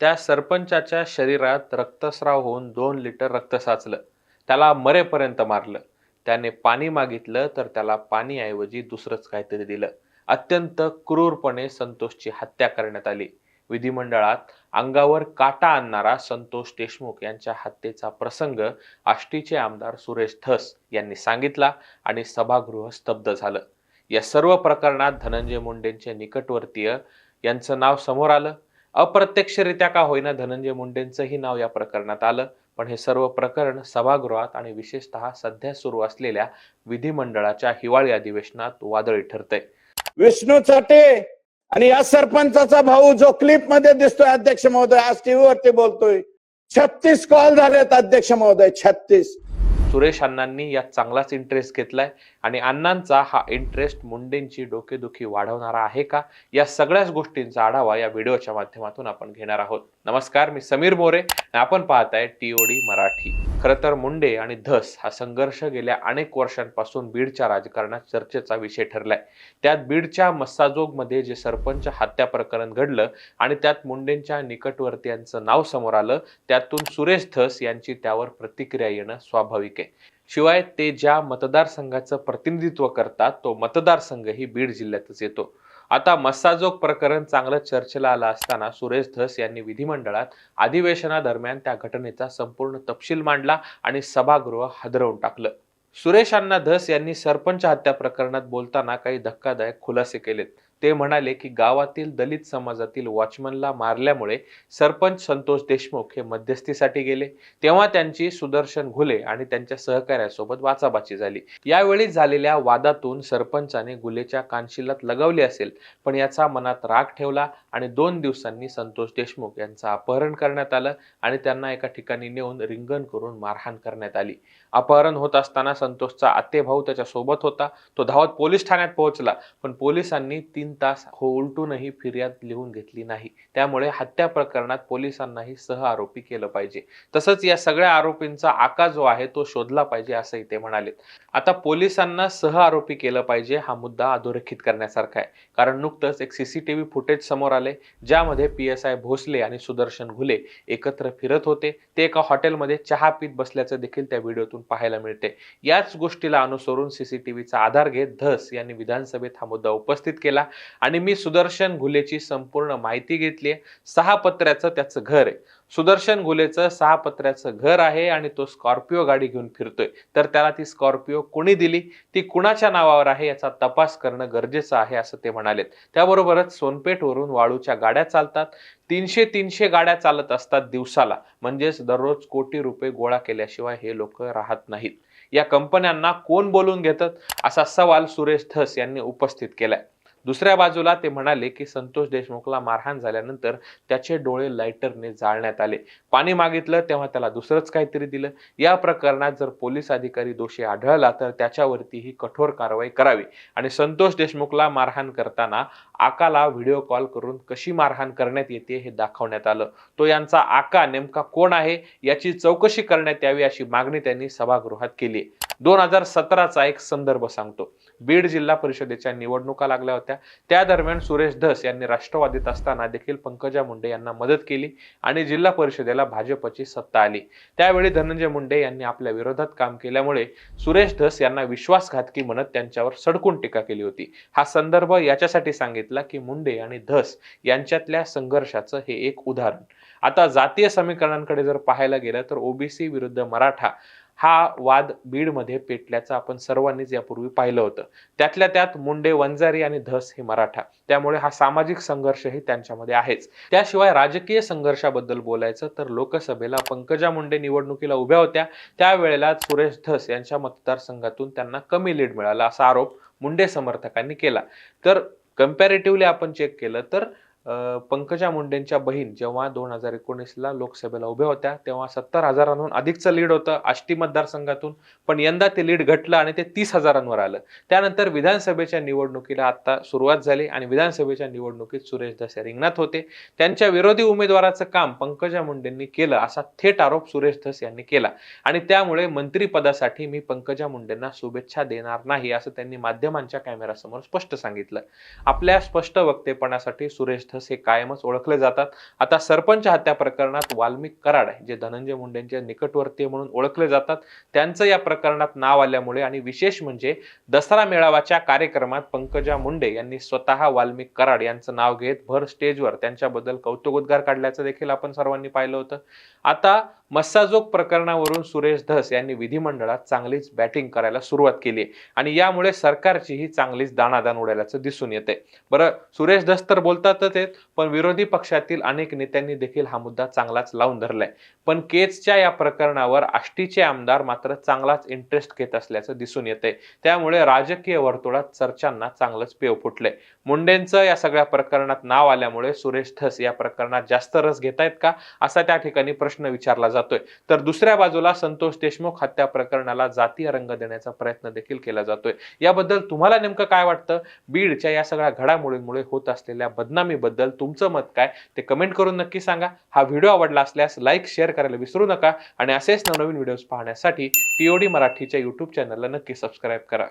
त्या सरपंचाच्या शरीरात रक्तस्राव होऊन दोन लिटर रक्त साचलं. त्याला मरेपर्यंत मारलं. त्याने पाणी मागितलं तर त्याला पाणीऐवजी दुसरंच काहीतरी दिलं. अत्यंत क्रूरपणे संतोषची हत्या करण्यात आली. विधिमंडळात अंगावर काटा आणणारा संतोष देशमुख यांच्या हत्येचा प्रसंग आष्टीचे आमदार सुरेश धस यांनी सांगितला आणि सभागृह स्तब्ध झालं. या सर्व प्रकरणात धनंजय मुंडेंचे निकटवर्तीय यांचं नाव समोर आलं. अप्रत्यक्षरित्या का होईना धनंजय मुंडेंचंही नाव या प्रकरणात आलं. पण हे सर्व प्रकरण सभागृहात आणि विशेषतः सध्या सुरू असलेल्या विधिमंडळाच्या हिवाळी अधिवेशनात वादळी ठरतंय. विष्णू चाटे आणि या सरपंचाचा भाऊ जो क्लिपमध्ये दिसतोय अध्यक्ष महोदय आज टीव्ही वरती बोलतोय. छत्तीस कॉल झालेत अध्यक्ष महोदय छत्तीस. सुरेश अण्णांनी यात चांगलाच इंटरेस्ट घेतलाय. आणि अण्णांचा हा इंटरेस्ट मुंडेंची डोकेदुखी वाढवणारा आहे का? या सगळ्याच गोष्टींचा आढावा या व्हिडिओच्या माध्यमातून आपण घेणार आहोत. नमस्कार मी समीर मोरे आणि आपण पाहताय टीओडी मराठी. खर तर मुंडे आणि धस हा संघर्ष गेल्या अनेक वर्षांपासून बीडच्या राजकारणात चर्चेचा विषय ठरलाय. त्यात बीडच्या मस्साजोगमध्ये जे सरपंच हत्या प्रकरण घडलं आणि त्यात मुंडेंच्या निकटवर्तीयांचं नाव समोर आलं त्यातून सुरेश धस यांची त्यावर प्रतिक्रिया येणं स्वाभाविक आहे शिवाय ते ज्या मतदारसंघाचं प्रतिनिधित्व करतात तो मतदारसंघही बीड जिल्ह्यातच येतो. आता मस्साजोग प्रकरण चांगलं चर्चेला आलं असताना सुरेश धस यांनी विधिमंडळात अधिवेशनादरम्यान त्या घटनेचा संपूर्ण तपशील मांडला आणि सभागृह हादरवून टाकलं. सुरेश अण्णा धस यांनी सरपंच हत्या प्रकरणात बोलताना काही धक्कादायक खुलासे केलेत. ते म्हणाले की गावातील दलित समाजातील वॉचमनला मारल्यामुळे सरपंच संतोष देशमुख हे मध्यस्थीसाठी गेले. तेव्हा त्यांची सुदर्शन घुले आणि त्यांच्या सहकार्यासोबत वाचाबाची झाली. यावेळी झालेल्या वादातून सरपंचाने गुलेच्या कानशिलात लगावली असेल पण याचा मनात राग ठेवला आणि दोन दिवसांनी संतोष देशमुख यांचं अपहरण करण्यात आलं आणि त्यांना एका ठिकाणी नेऊन रिंगण करून मारहाण करण्यात आली. अपहरण होत असताना संतोषचा आत्ते भाऊ त्याच्या सोबत होता. तो धावत पोलीस ठाण्यात पोहोचला पण पोलिसांनी तीन तास हो उलटूनही फिर्याद लिहून घेतली नाही. त्यामुळे हत्या प्रकरणात पोलिसांनाही सह आरोपी केलं पाहिजे. तसंच या सगळ्या आरोपींचा आका जो आहे तो शोधला पाहिजे असंही ते म्हणाले आता पोलिसांना सह आरोपी केलं पाहिजे हा मुद्दा अधोरेखित करण्यासारखा आहे. कारण नुकतंच एक सीसीटीव्ही फुटेज समोर आले ज्यामध्ये पी एस आय भोसले आणि सुदर्शन घुले एकत्र फिरत होते. ते एका हॉटेलमध्ये चहा पीत बसल्याचं देखील त्या व्हिडिओतून पाहायला मिळते. याच गोष्टीला अनुसरून सीसीटीव्हीचा आधार घेत धस यांनी विधानसभेत हा मुद्दा उपस्थित केला. आणि मी सुदर्शन घुलेची संपूर्ण माहिती घेतली सहा पत्र्याचं त्याचं घर आहे. सुदर्शन घुलेचं सहा पत्र्याचं घर आहे आणि तो स्कॉर्पिओ गाडी घेऊन फिरतोय. तर त्याला ती स्कॉर्पिओ कुणी दिली? ती कुणाच्या नावावर आहे याचा तपास करणं गरजेचं आहे असं ते म्हणालेत. त्याबरोबरच सोनपेठवरून वाळूच्या गाड्या चालतात. तीनशे तीनशे गाड्या चालत असतात दिवसाला. म्हणजेच दररोज कोटी रुपये गोळा केल्याशिवाय हे लोक राहत नाहीत. या कंपन्यांना कोण बोलून घेतात? असा सवाल सुरेश धस यांनी उपस्थित केलाय. दुसऱ्या बाजूला ते म्हणाले की संतोष देशमुखला मारहाण झाल्यानंतर त्याचे डोळे लायटरने जाळण्यात आले. पाणी मागितलं तेव्हा त्याला दुसरंच काहीतरी दिलं. या प्रकरणात जर पोलीस अधिकारी दोषी आढळला तर त्याच्यावरतीही कठोर कारवाई करावी. आणि संतोष देशमुखला मारहाण करताना आकाला व्हिडिओ कॉल करून कशी मारहाण करण्यात येते हे दाखवण्यात आलं. तो यांचा आका नेमका कोण आहे याची चौकशी करण्यात यावी अशी मागणी त्यांनी सभागृहात केली. दोन हजार सतराचा एक संदर्भ सांगतो. बीड जिल्हा परिषदेच्या निवडणुका लागल्या होत्या. त्या दरम्यान सुरेश धस यांनी राष्ट्रवादीत असताना देखील पंकजा मुंडे यांना मदत केली आणि जिल्हा परिषदेला भाजपची सत्ता आली. त्यावेळी धनंजय मुंडे यांनी आपल्या विरोधात काम केल्यामुळे सुरेश धस यांना विश्वासघातकी म्हणत त्यांच्यावर सडकून टीका केली होती. हा संदर्भ याच्यासाठी सांगितला की मुंडे आणि धस यांच्यातल्या संघर्षाचं हे एक उदाहरण. आता जातीय समीकरणांकडे जर पाहायला गेलं तर ओबीसी विरुद्ध मराठा हा वाद बीडमध्ये पेटल्याचं आपण सर्वांनीच यापूर्वी पाहिलं होतं. त्यातल्या त्यात मुंडे वंजारी आणि धस हे मराठा. त्यामुळे हा सामाजिक संघर्षही त्यांच्यामध्ये आहेच. त्याशिवाय राजकीय संघर्षाबद्दल बोलायचं तर लोकसभेला पंकजा मुंडे निवडणुकीला उभ्या होत्या. त्यावेळेला सुरेश धस यांच्या मतदारसंघातून त्यांना कमी लीड मिळाला असा आरोप मुंडे समर्थकांनी केला. तर कम्पॅरेटिव्हली आपण चेक केलं तर पंकजा मुंडेंच्या बहीण जेव्हा दोन हजार एकोणीसला लोकसभेला उभ्या होत्या तेव्हा सत्तर हजारांहून अधिकचं लीड होतं आष्टी मतदारसंघातून पण यंदा ते लीड घटलं आणि ते तीस हजारांवर आलं. त्यानंतर विधानसभेच्या निवडणुकीला आता सुरुवात झाली आणि विधानसभेच्या निवडणुकीत सुरेश धसे रिंगणात होते. त्यांच्या विरोधी उमेदवाराचं काम पंकजा मुंडेंनी केलं असा थेट आरोप सुरेश धस यांनी केला. आणि त्यामुळे मंत्रीपदासाठी मी पंकजा मुंडेंना शुभेच्छा देणार नाही असं त्यांनी माध्यमांच्या कॅमेरासमोर स्पष्ट सांगितलं. आपल्या स्पष्ट वक्तेपणासाठी सुरेश धस धस हे कायमच ओळखले जातात. आता सरपंच हत्या प्रकरणात वाल्मिक कराड जे धनंजय मुंडेंचे निकटवर्तीय म्हणून ओळखले जातात त्यांचं या प्रकरणात नाव आल्यामुळे आणि विशेष म्हणजे दसरा मेळाव्याच्या कार्यक्रमात पंकजा मुंडे यांनी स्वतः वाल्मिक कराड यांचं नाव घेत भर स्टेजवर त्यांच्याबद्दल कौतुकोद्गार काढल्याचं देखील आपण सर्वांनी पाहिलं होतं. आता मस्साजोग प्रकरणावरून सुरेश धस यांनी विधिमंडळात चांगलीच बॅटिंग करायला सुरुवात केली आणि यामुळे सरकारचीही चांगलीच दाणादाण उडाल्याचं दिसून येते बरं सुरेश धस तर बोलतातच आहेत पण विरोधी पक्षातील अनेक नेत्यांनी देखील हा मुद्दा चांगलाच लावून धरलाय. पण केजच्या या प्रकरणावर आष्टीचे आमदार मात्र चांगलाच इंटरेस्ट घेत असल्याचं दिसून येते त्यामुळे राजकीय वर्तुळात चर्चांना चांगलंच पेव फुटलंय. मुंडेंचं या सगळ्या प्रकरणात नाव आल्यामुळे सुरेश ठस या प्रकरणात जास्त रस घेतायत का? असा त्या ठिकाणी प्रश्न विचारला जातोय. तर दुसऱ्या बाजूला संतोष देशमुख हत्या प्रकरणाला जातीय रंग देण्याचा प्रयत्न देखील केला जातोय. याबद्दल तुम्हाला नेमकं काय वाटतं? बीडच्या या सगळ्या घडामोडींमुळे होत असलेल्या बदनामीबद्दल तुमचं मत काय? ते कमेंट करून नक्की सांगा. हा व्हिडिओ आवडला असल्यास लाईक शेअर करायला विसरू नका आणि असेच नवनवीन व्हिडिओज पाहण्यासाठी टीओडी मराठीच्या युट्यूब चॅनलला नक्की सबस्क्राईब करा.